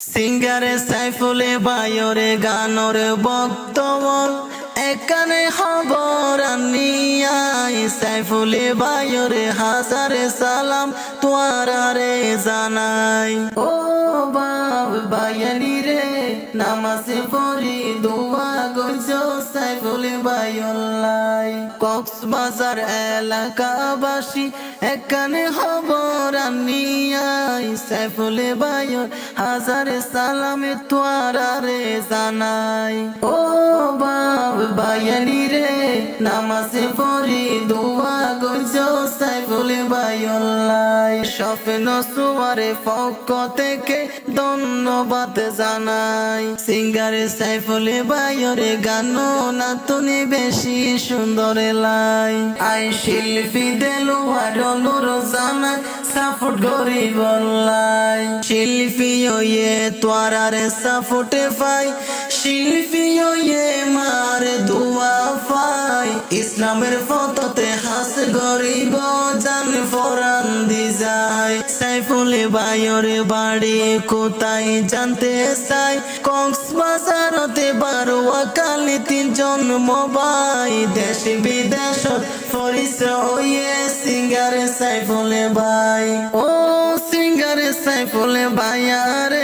সিঙ্গারে সাইফুলে বায়রে গানর বক্তবল একানে খবর আনিয়াই সাইফুলে বায়রে হাজারে সালাম তোয়ারে জানাই। ও বাব বায়ানি রে, নামাজে পড়ি, দোয়া গইছ বায়ল্লাই কক্সবাজার এলাকাবাসী, এখানে খবর নিয়াই সাইফুলে হাজারে সালামে তোয়ারে জানাই। ও বাব বায়ানি রে, নামাজে স্বপ্ন পক্ষ থেকে ধন্যবাদ জানাই। সিঙ্গারে সাইফুলে বায়রে গান না তুমি বেশি সুন্দর লাই। আই শিল্পী সাপোর্ট গরিব লাই শিল্পী ওয়ে পাই শিল্পী ওয়ে দুয়া পাই। ইসলামের ফততে হাস গরিব জান ফরান দি যায় সাইফুলে বায়র বাড়ি কোথায় জানতে চাই? কক্সবাজারতে বারোয়া কালি তিনজন মোবাই দেশ বিদেশ পরিচয় হইয়ে সিঙ্গারে সাইফুলে ভাই। ও সিঙ্গারে সাইফুলে ভাইয়ারে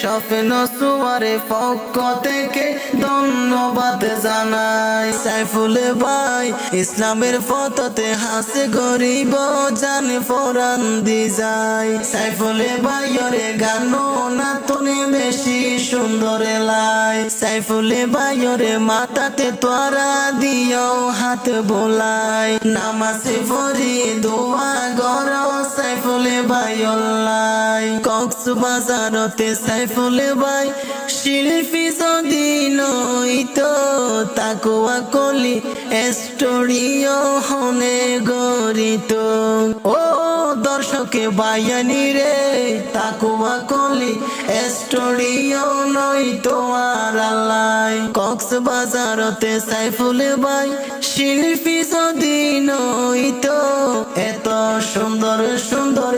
স্বপ্ন সুয়ারে পক্ষ থেকে ধন্যবাদ জানাই। সাইফুলে ভাই, ইসলামের পথতে হাসে গরিব, জানে ফরান দি যায় সাইফুলে ভাইয়রে গান না তুমি বেশি সুন্দর লাই। সাইফুলে ভাইয়রে মাথাতে তোরা দিও হাত বোলাই। নামাজে পড়ি, দোয়া গর সাইফুলে ভাইয়ল্লাই কক্সবাজারতে সাইফুলে ভাই, শিল্পী যদি নইতো তাকুয়া কলি স্টোরিও হনে গরিত ও দর্শকে বায়ানি রে, তাকুয়া কলি স্টোরিও নইতো আর কক্স কক্সবাজারতে সাইফুলে বাই শিল্পী যদি নইতো এত সুন্দর সুন্দর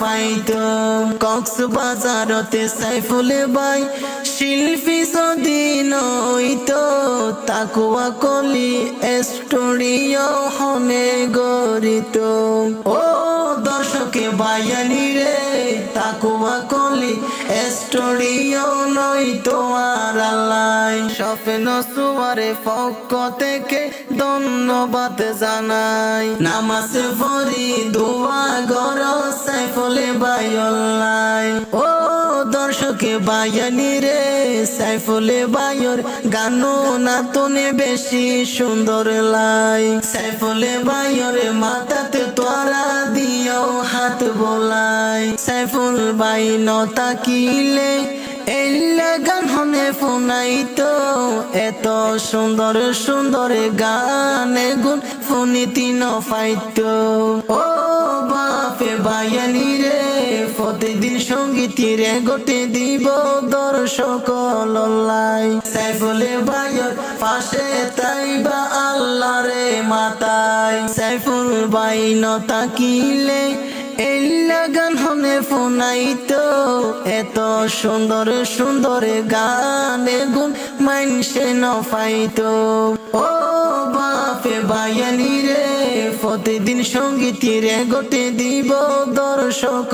পাইতো কক্সবাজারতে সাইফুলে বাই শিল্পী যদি নইতো, তাকুয়া কলি স্টোরিও হনে গরিত ও দর্শকে বায়ানি রে, তাকুয়া কলি স্টোরিও নই তোমার আল্লাই স্বপ্ন সুয়ারে পক্ষ থেকে ধন্যবাদ জানাই। নামাজ পড়ি, দোয়া গর সাইফলে অল্লাই ও দর্শকে বায়ানি রে, সাইফলে বায়র গানো না তোনে বেশি সুন্দর লাই। সাইফলে বায়রে মাথাতে তোরা দিও হাত বোলাই। সাইফুল বাই নতা কিলে এল্লা গান হনে ফোনাইতো, এত সুন্দর সুন্দর গানে গুণ ফোনিতি ন পাইতো ও বাপে বায়ানি রে প্রতিদিন সঙ্গীতি রে গোটে দিব দর্শক লাই সাইফুলে বায়র পাশে তাই বা আল্লাহ রে মাতাই। সাইফুল বাই ন তাকিলে গান হনে ফোনাইতো। এত সুন্দর সুন্দর গানে গুণ মানসে ন পাইতো ও বাপে বায়ানি রে প্রতিদিন সঙ্গীতি রে গোটে দিব দর্শক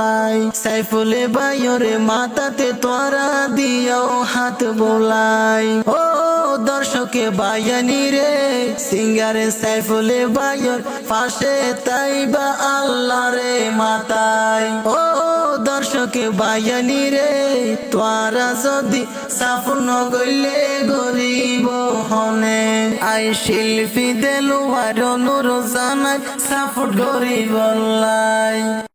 লাই সাইফুলে বায়রে মাতাতে তোরা দিও হাত বোলাই। ও দর্শকে বায়ানি রে, সিঙ্গারে সাইফুলে বায়র পাশে তাই বা আল্লাহ রে মাতাই। ও দর্শকে বায়ানি রে তোরা যদি সাফন গইলে গরিব হনে। আই শিল্পী দেলু আর নূর জানাই সাফট ডরি লাই